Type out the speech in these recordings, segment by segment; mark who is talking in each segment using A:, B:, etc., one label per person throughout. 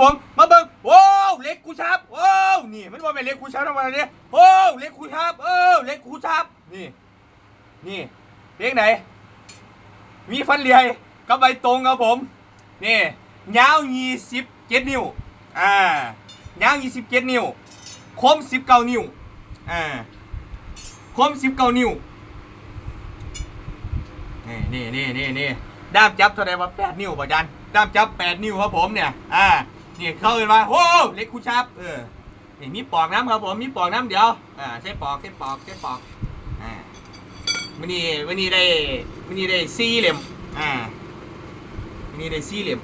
A: ผมมาเบิ่งโอ้เล็กคูชับโอ้นี่มันว่าเป็นเล็กคูชับทำไมเนี่ยโอ้เล็กคูชับเออเล็กคูชับนี่ นี่เล็กไหน มีฟันเลียกับใบตรงครับผมนี่ยาวยี่สิบเจ็ดนิ้วอ่ายาวยี่สิบเจ็ดนิ้วคมสิบเก้านิ้วอ่าคมสิบเก้านิ้วนี่นี่นี่นี่นี่ด้ามจับเท่าไหรวะแปดนิ้วป่ะจันด้ามจับแปดนิ้วครับผมเนี่ยอ่า นี่เข้าเอินมาโอ้เล็กคูชับเออนี่มีปอกน้ำครับผมมีปอกน้ำเดี๋ยวอ่าใช้ปอกใช้ปอกใช้ปอกอ่าวันนี้วันนี้ได้วันนี้ได้สี่เหลี่ยมอ่าวันนี้ได้สี่เหลี่ยม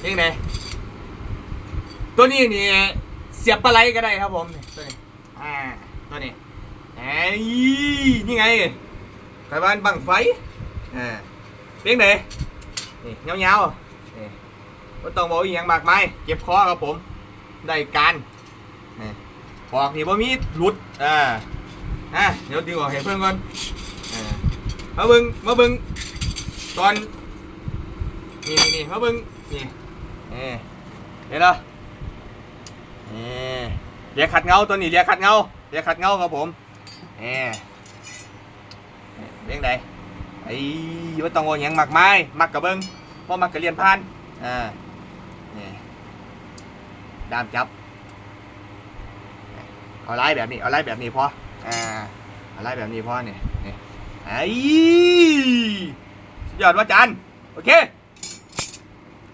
A: เรื่องไหนตัวนี้นี่เสียบปลาไหลก็ได้ครับผมตัวนี้อ่าตัวนี้ไอ้ยนี่ไงไก่บ้านบังไฟอ่าเรื่องไหนนี่เงาๆนี่ ก็ต้องบอกอหย่างมากมายเก็บคอครับผมได้การนี่ปอกนี่บ่มีหลุดอ่าอะเดี๋ยวดึงออกให้เพื่อนก่อนมาเบิ้งมาเบิ้งตอนนี่นี่นี่มาเบิ้งนี่เออเห็นเหรอเออเรียกขัดเงาตัวนี้เรียกขัดเงาเรียกขัดเงาครับผมเออเรียงใดไอ้ว่าต้องเอาหยังมักไม้มักกระเบิ้งพราะมักกระเรียนพานอ่า นี่ดามจับ เอาไล่แบบนี้ เอาไล่แบบนี้พออ่าเอาไล่แบบนี้พอเนี่ยนี่ไอ้สุดยอดว่าจัน โอเค